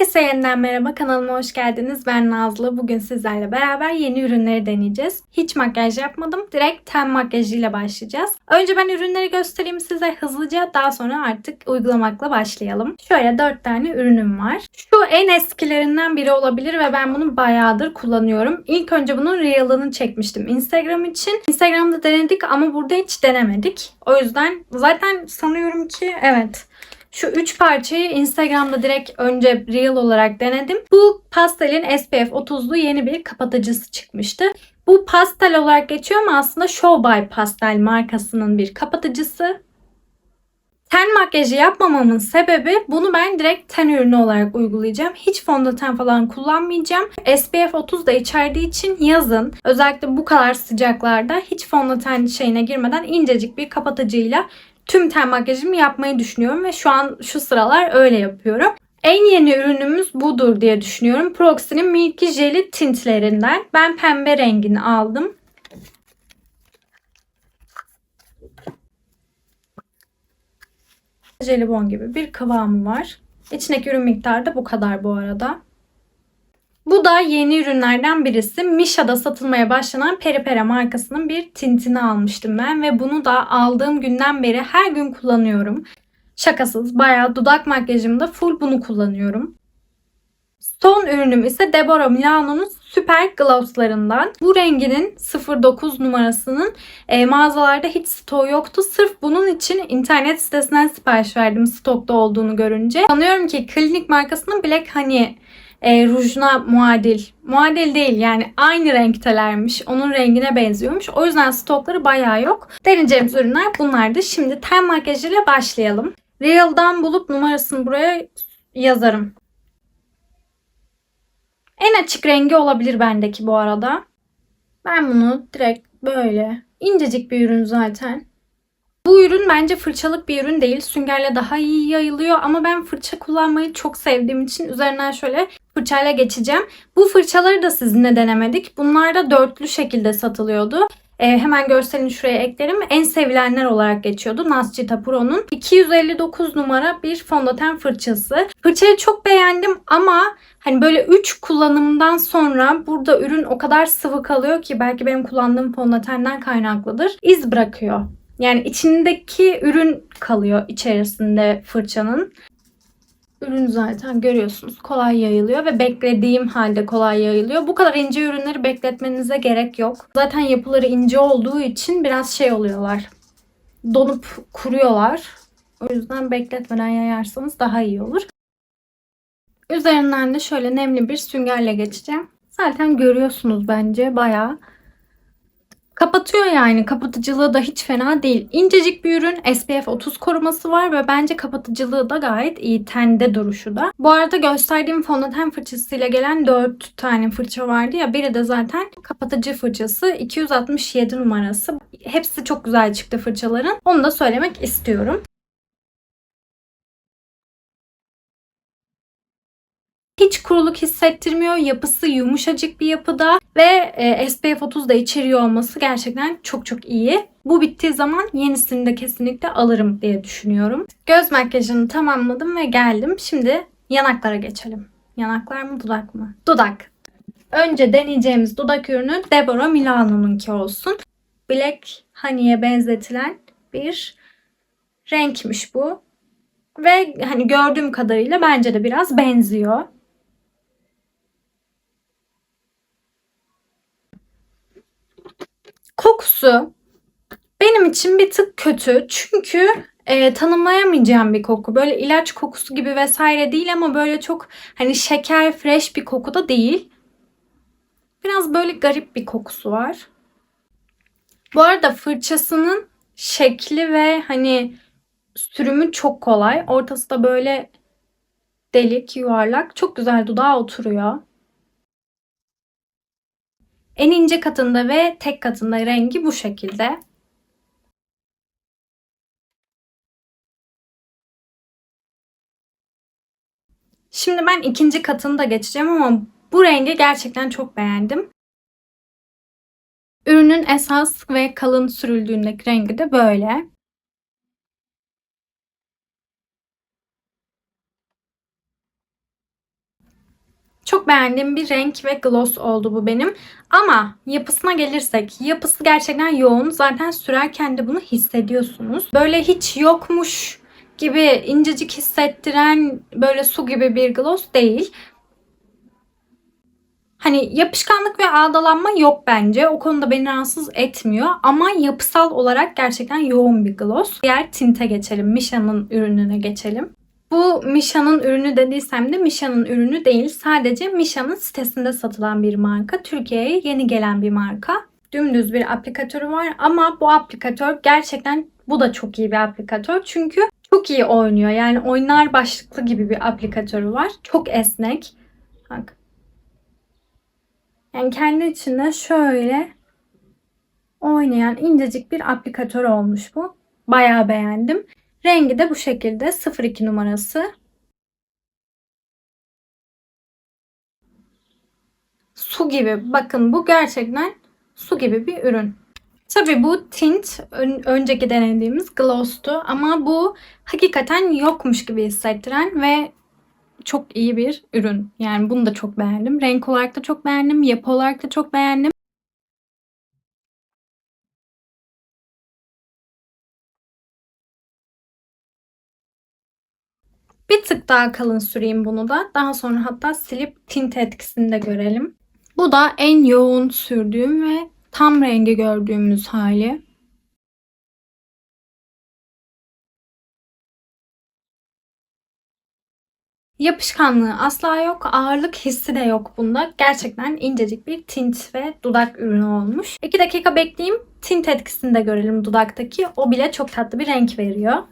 Herkese yeniden merhaba kanalıma hoş geldiniz. Ben Nazlı. Bugün sizlerle beraber yeni ürünleri deneyeceğiz. Hiç makyaj yapmadım. Direkt ten makyajıyla başlayacağız. Önce ben ürünleri göstereyim size hızlıca. Daha sonra artık uygulamakla başlayalım. Şöyle 4 tane ürünüm var. Şu en eskilerinden biri olabilir ve ben bunu bayağıdır kullanıyorum. İlk önce bunun Real'ını çekmiştim Instagram için. Instagram'da denedik ama burada hiç denemedik. O yüzden zaten sanıyorum ki evet şu üç parçayı Instagram'da direkt önce Reel olarak denedim. Bu pastelin SPF 30'lu yeni bir kapatıcısı çıkmıştı. Bu pastel olarak geçiyor ama aslında Show by Pastel markasının bir kapatıcısı. Ten makyajı yapmamamın sebebi bunu ben direkt ten ürünü olarak uygulayacağım. Hiç fondöten falan kullanmayacağım. SPF 30 da içerdiği için yazın özellikle bu kadar sıcaklarda hiç fondöten şeyine girmeden incecik bir kapatıcıyla tüm ten makyajımı yapmayı düşünüyorum ve şu an şu sıralar öyle yapıyorum. En yeni ürünümüz budur diye düşünüyorum. Proxy'nin Milky Jelly tintlerinden. Ben pembe rengini aldım. Jelibon gibi bir kıvamı var. İçindeki ürün miktarı da bu kadar bu arada. Bu da yeni ürünlerden birisi. Misha'da satılmaya başlanan Peripera markasının bir tintini almıştım ben ve bunu da aldığım günden beri her gün kullanıyorum. Şakasız bayağı dudak makyajımda full bunu kullanıyorum. Son ürünüm ise Deborah Milano'nun Süper Gloss'larından. Bu renginin 09 numarasının e, mağazalarda hiç stoğu yoktu. Sırf bunun için internet sitesinden sipariş verdim stokta olduğunu görünce. Sanıyorum ki klinik markasının Black Honey e, rujuna muadil. Muadil değil yani aynı renktelermiş. Onun rengine benziyormuş. O yüzden stokları bayağı yok. Deneyeceğimiz ürünler bunlardı. Şimdi ten makyajıyla başlayalım. Real'dan bulup numarasını buraya yazarım. En açık rengi olabilir bendeki bu arada. Ben bunu direkt böyle incecik bir ürün zaten. Bu ürün bence fırçalık bir ürün değil. Süngerle daha iyi yayılıyor ama ben fırça kullanmayı çok sevdiğim için üzerinden şöyle fırçayla geçeceğim. Bu fırçaları da sizinle denemedik. Bunlar da dörtlü şekilde satılıyordu. Ee, hemen görselini şuraya eklerim. En sevilenler olarak geçiyordu. Nascita Pro'nun 259 numara bir fondöten fırçası. Fırçayı çok beğendim ama hani böyle 3 kullanımdan sonra burada ürün o kadar sıvı kalıyor ki belki benim kullandığım fondötenden kaynaklıdır. İz bırakıyor. Yani içindeki ürün kalıyor içerisinde fırçanın. Ürün zaten görüyorsunuz kolay yayılıyor ve beklediğim halde kolay yayılıyor. Bu kadar ince ürünleri bekletmenize gerek yok. Zaten yapıları ince olduğu için biraz şey oluyorlar. Donup kuruyorlar. O yüzden bekletmeden yayarsanız daha iyi olur. Üzerinden de şöyle nemli bir süngerle geçeceğim. Zaten görüyorsunuz bence bayağı Kapatıyor yani. Kapatıcılığı da hiç fena değil. İncecik bir ürün. SPF 30 koruması var ve bence kapatıcılığı da gayet iyi. Tende duruşu da. Bu arada gösterdiğim fondöten fırçasıyla gelen 4 tane fırça vardı ya. Biri de zaten kapatıcı fırçası. 267 numarası. Hepsi çok güzel çıktı fırçaların. Onu da söylemek istiyorum. Hiç kuruluk hissettirmiyor. Yapısı yumuşacık bir yapıda ve e, SPF 30 da içeriyor olması gerçekten çok çok iyi. Bu bittiği zaman yenisini de kesinlikle alırım diye düşünüyorum. Göz makyajını tamamladım ve geldim. Şimdi yanaklara geçelim. Yanaklar mı dudak mı? Dudak. Önce deneyeceğimiz dudak ürünü Deborah Milano'nunki olsun. Black Honey'e benzetilen bir renkmiş bu. Ve hani gördüğüm kadarıyla bence de biraz benziyor. Kokusu benim için bir tık kötü. Çünkü e, tanımlayamayacağım bir koku. Böyle ilaç kokusu gibi vesaire değil ama böyle çok hani şeker fresh bir koku da değil. Biraz böyle garip bir kokusu var. Bu arada fırçasının şekli ve hani sürümü çok kolay. Ortası da böyle delik, yuvarlak. Çok güzel dudağa oturuyor. En ince katında ve tek katında rengi bu şekilde. Şimdi ben ikinci katını da geçeceğim ama bu rengi gerçekten çok beğendim. Ürünün esas ve kalın sürüldüğündeki rengi de böyle. Çok beğendiğim bir renk ve gloss oldu bu benim. Ama yapısına gelirsek, yapısı gerçekten yoğun. Zaten sürerken de bunu hissediyorsunuz. Böyle hiç yokmuş gibi incecik hissettiren böyle su gibi bir gloss değil. Hani yapışkanlık ve ağdalanma yok bence. O konuda beni rahatsız etmiyor. Ama yapısal olarak gerçekten yoğun bir gloss. Diğer tinte geçelim. Misha'nın ürününe geçelim. Bu Misha'nın ürünü dediysem de Misha'nın ürünü değil. Sadece Misha'nın sitesinde satılan bir marka. Türkiye'ye yeni gelen bir marka. Dümdüz bir aplikatörü var ama bu aplikatör gerçekten bu da çok iyi bir aplikatör. Çünkü çok iyi oynuyor. Yani oynar başlıklı gibi bir aplikatörü var. Çok esnek. Bak. Yani kendi içinde şöyle oynayan incecik bir aplikatör olmuş bu. Bayağı beğendim. Rengi de bu şekilde 02 numarası. Su gibi. Bakın bu gerçekten su gibi bir ürün. Tabi bu tint ön, önceki denediğimiz gloss'tu ama bu hakikaten yokmuş gibi hissettiren ve çok iyi bir ürün. Yani bunu da çok beğendim. Renk olarak da çok beğendim. Yapı olarak da çok beğendim. Bir tık daha kalın süreyim bunu da. Daha sonra hatta silip tint etkisini de görelim. Bu da en yoğun sürdüğüm ve tam rengi gördüğümüz hali. Yapışkanlığı asla yok. Ağırlık hissi de yok bunda. Gerçekten incecik bir tint ve dudak ürünü olmuş. 2 dakika bekleyeyim. Tint etkisini de görelim dudaktaki. O bile çok tatlı bir renk veriyor.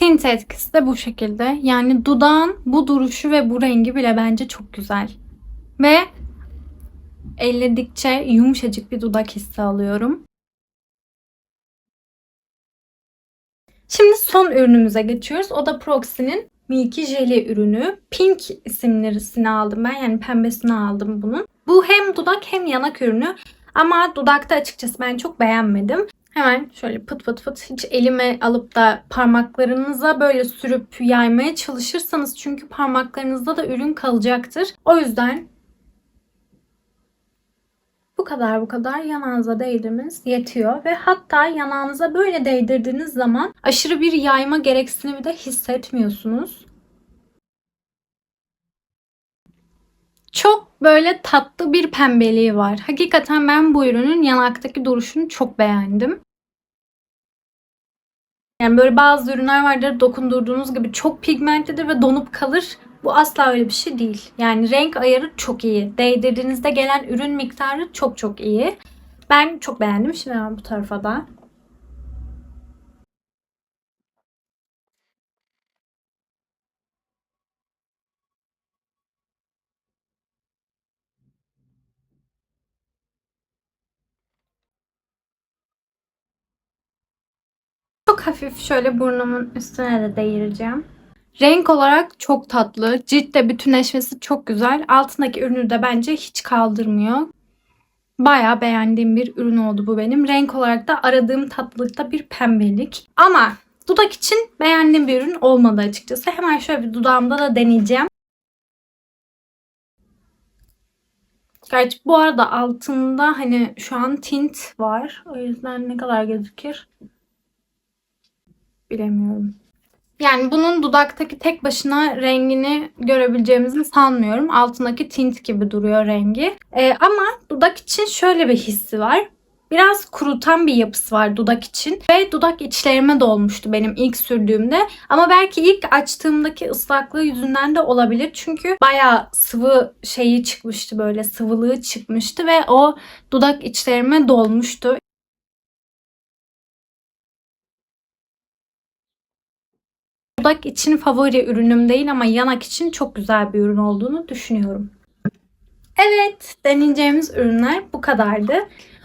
Tint etkisi de bu şekilde. Yani dudağın bu duruşu ve bu rengi bile bence çok güzel. Ve elledikçe yumuşacık bir dudak hissi alıyorum. Şimdi son ürünümüze geçiyoruz. O da Proxy'nin Milky Jelly ürünü. Pink isimlerisini aldım ben. Yani pembesini aldım bunun. Bu hem dudak hem yanak ürünü. Ama dudakta açıkçası ben çok beğenmedim. Hemen şöyle pıt pıt pıt hiç elime alıp da parmaklarınıza böyle sürüp yaymaya çalışırsanız çünkü parmaklarınızda da ürün kalacaktır. O yüzden bu kadar bu kadar yanağınıza değdirmeniz yetiyor ve hatta yanağınıza böyle değdirdiğiniz zaman aşırı bir yayma gereksinimi de hissetmiyorsunuz. Çok böyle tatlı bir pembeliği var. Hakikaten ben bu ürünün yanaktaki duruşunu çok beğendim. Yani böyle bazı ürünler vardır dokundurduğunuz gibi çok pigmentlidir ve donup kalır. Bu asla öyle bir şey değil. Yani renk ayarı çok iyi. Değdirdiğinizde gelen ürün miktarı çok çok iyi. Ben çok beğendim. Şimdi hemen bu tarafa da Çok hafif şöyle burnumun üstüne de değireceğim. Renk olarak çok tatlı. Ciltte bütünleşmesi çok güzel. Altındaki ürünü de bence hiç kaldırmıyor. Bayağı beğendiğim bir ürün oldu bu benim. Renk olarak da aradığım tatlılıkta bir pembelik. Ama dudak için beğendiğim bir ürün olmadı açıkçası. Hemen şöyle bir dudağımda da deneyeceğim. Gerçi bu arada altında hani şu an tint var. O yüzden ne kadar gözükür bilemiyorum. Yani bunun dudaktaki tek başına rengini görebileceğimizi sanmıyorum. Altındaki tint gibi duruyor rengi. Ee, ama dudak için şöyle bir hissi var. Biraz kurutan bir yapısı var dudak için. Ve dudak içlerime dolmuştu benim ilk sürdüğümde. Ama belki ilk açtığımdaki ıslaklığı yüzünden de olabilir. Çünkü bayağı sıvı şeyi çıkmıştı böyle sıvılığı çıkmıştı ve o dudak içlerime dolmuştu. Dudak için favori ürünüm değil ama yanak için çok güzel bir ürün olduğunu düşünüyorum. Evet, deneyeceğimiz ürünler bu kadardı.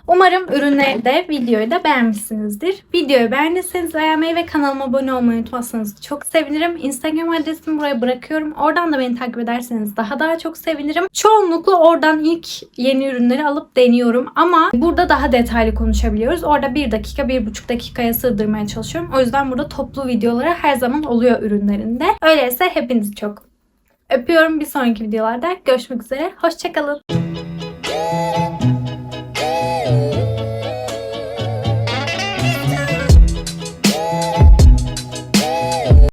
Umarım ürünleri de videoyu da beğenmişsinizdir. Videoyu beğendiyseniz beğenmeyi ve kanalıma abone olmayı unutmazsanız çok sevinirim. Instagram adresimi buraya bırakıyorum. Oradan da beni takip ederseniz daha daha çok sevinirim. Çoğunlukla oradan ilk yeni ürünleri alıp deniyorum ama burada daha detaylı konuşabiliyoruz. Orada 1 dakika 1,5 dakikaya sığdırmaya çalışıyorum. O yüzden burada toplu videoları her zaman oluyor ürünlerinde. Öyleyse hepinizi çok Öpüyorum bir sonraki videolarda. Görüşmek üzere. Hoşçakalın.